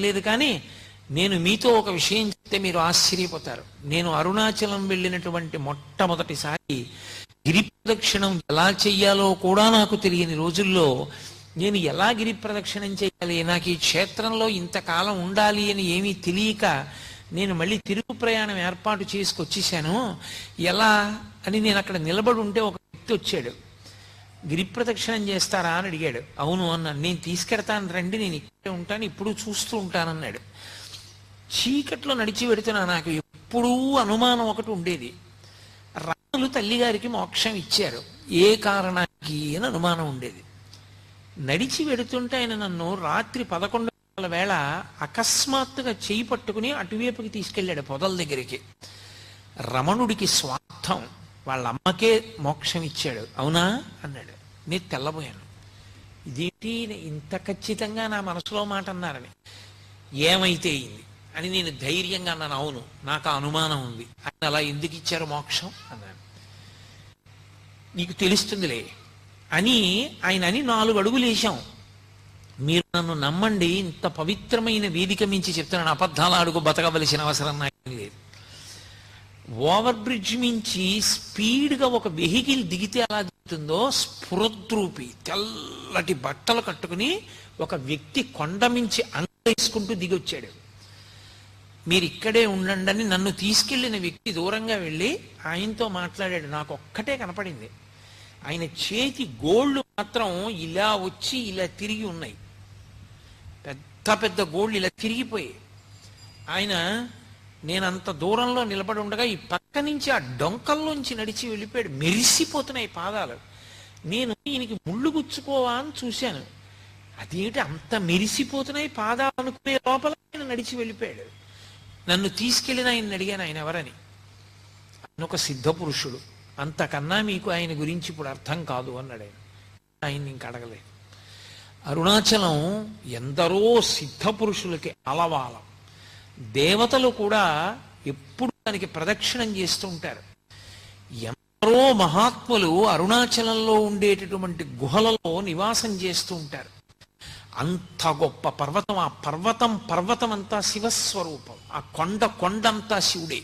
లేదు కానీ నేను మీతో ఒక విషయం చెప్తే మీరు ఆశ్చర్యపోతారు. నేను అరుణాచలం వెళ్ళినటువంటి మొట్టమొదటిసారి గిరి ప్రదక్షిణం ఎలా చెయ్యాలో కూడా నాకు తెలియని రోజుల్లో నేను ఎలా గిరి ప్రదక్షిణం చేయాలి నాకు ఈ క్షేత్రంలో ఇంతకాలం ఉండాలి అని ఏమీ తెలియక నేను మళ్ళీ తిరుగు ప్రయాణం ఏర్పాటు చేసుకొచ్చేసాను. ఎలా అని నేను అక్కడ నిలబడి ఉంటే ఒక వ్యక్తి వచ్చాడు. గిరిప్రదక్షిణం చేస్తారా అని అడిగాడు. అవును అన్నాను నేను తీసుకెడతాను రండి నేను ఇక్కడే ఉంటాను ఇప్పుడు చూస్తూ ఉంటానన్నాడు చీకట్లో నడిచి పెడుతున్నా నాకు ఎప్పుడూ అనుమానం ఒకటి ఉండేది. రాములు తల్లిగారికి మోక్షం ఇచ్చారు. ఏ కారణానికి అని అనుమానం ఉండేది. నడిచి వెడుతుంటే ఆయన నన్ను రాత్రి పదకొండు వేళ అకస్మాత్తుగా చేయి పట్టుకుని అటువైపుకి తీసుకెళ్ళాడు పొదల దగ్గరికి. రమణుడికి స్వార్థం. వాళ్ళ అమ్మకే మోక్షం ఇచ్చాడు అవునా? అన్నాడు. నేను తెల్లబోయాను. ఇదేంటి? ఇంత ఖచ్చితంగా నా మనసులో మాట అన్నారని. ఏమైతే అయింది? అని నేను ధైర్యంగా అన్నాను. అవును నాకు ఆ అనుమానం ఉంది. ఆయన అలా ఎందుకు ఇచ్చారు మోక్షం? అన్నాను నీకు తెలుస్తుందిలే. అని ఆయన అని నాలుగు అడుగులు వేశాం. మీరు నన్ను నమ్మండి ఇంత పవిత్రమైన వేదిక మించి చెప్తున్నాను. అబద్ధాలు అడుగు బతకవలసిన అవసరం నాకు లేదు. ఓవర్ బ్రిడ్జ్ మించి స్పీడ్గా ఒక వెహికల్ దిగితే ఎలా దిగుతుందో స్ఫురద్రూపి తెల్లటి బట్టలు కట్టుకుని ఒక వ్యక్తి కొండ మించి అంగేసుకుంటూ దిగొచ్చాడు. మీరు ఇక్కడే ఉండండి అని నన్ను తీసుకెళ్ళిన వ్యక్తి దూరంగా వెళ్ళి ఆయనతో మాట్లాడాడు. నాకు ఒక్కటే కనపడింది. ఆయన చేతి గోళ్ళు మాత్రం ఇలా వచ్చి ఇలా తిరిగి ఉన్నాయి. పెద్ద పెద్ద గోళ్ళు ఇలా తిరిగిపోయాయి. ఆయన నేను అంత దూరంలో నిలబడి ఉండగా ఈ పక్క నుంచి ఆ డొంకల్లోంచి నడిచి వెళ్ళిపోయాడు. మెరిసిపోతున్నాయి పాదాలు. నేను ఈయనకి ముళ్ళు గుచ్చుకోవా అని చూశాను. అదేంటి అంత మెరిసిపోతున్నాయి పాదాలు అనుకునే లోపల ఆయన నడిచి వెళ్ళిపోయాడు. నన్ను తీసుకెళ్ళిన ఆయన అడిగాను ఆయన ఎవరని? ఆయన ఒక సిద్ధ పురుషుడు అంతకన్నా మీకు ఆయన గురించి ఇప్పుడు అర్థం కాదు అన్నాడు ఆయన. ఆయన్ని ఇంక అడగలేదు. అరుణాచలం ఎందరో సిద్ధ పురుషులకి అలవాలం. దేవతలు కూడా ఎప్పుడు దానికి ప్రదక్షిణం చేస్తూ ఉంటారు. ఎందరో మహాత్ములు అరుణాచలంలో ఉండేటటువంటి గుహలలో నివాసం చేస్తూ ఉంటారు. అంత గొప్ప పర్వతం ఆ పర్వతం పర్వతం అంతా శివస్వరూపం. ఆ కొండ కొండంతా శివుడే.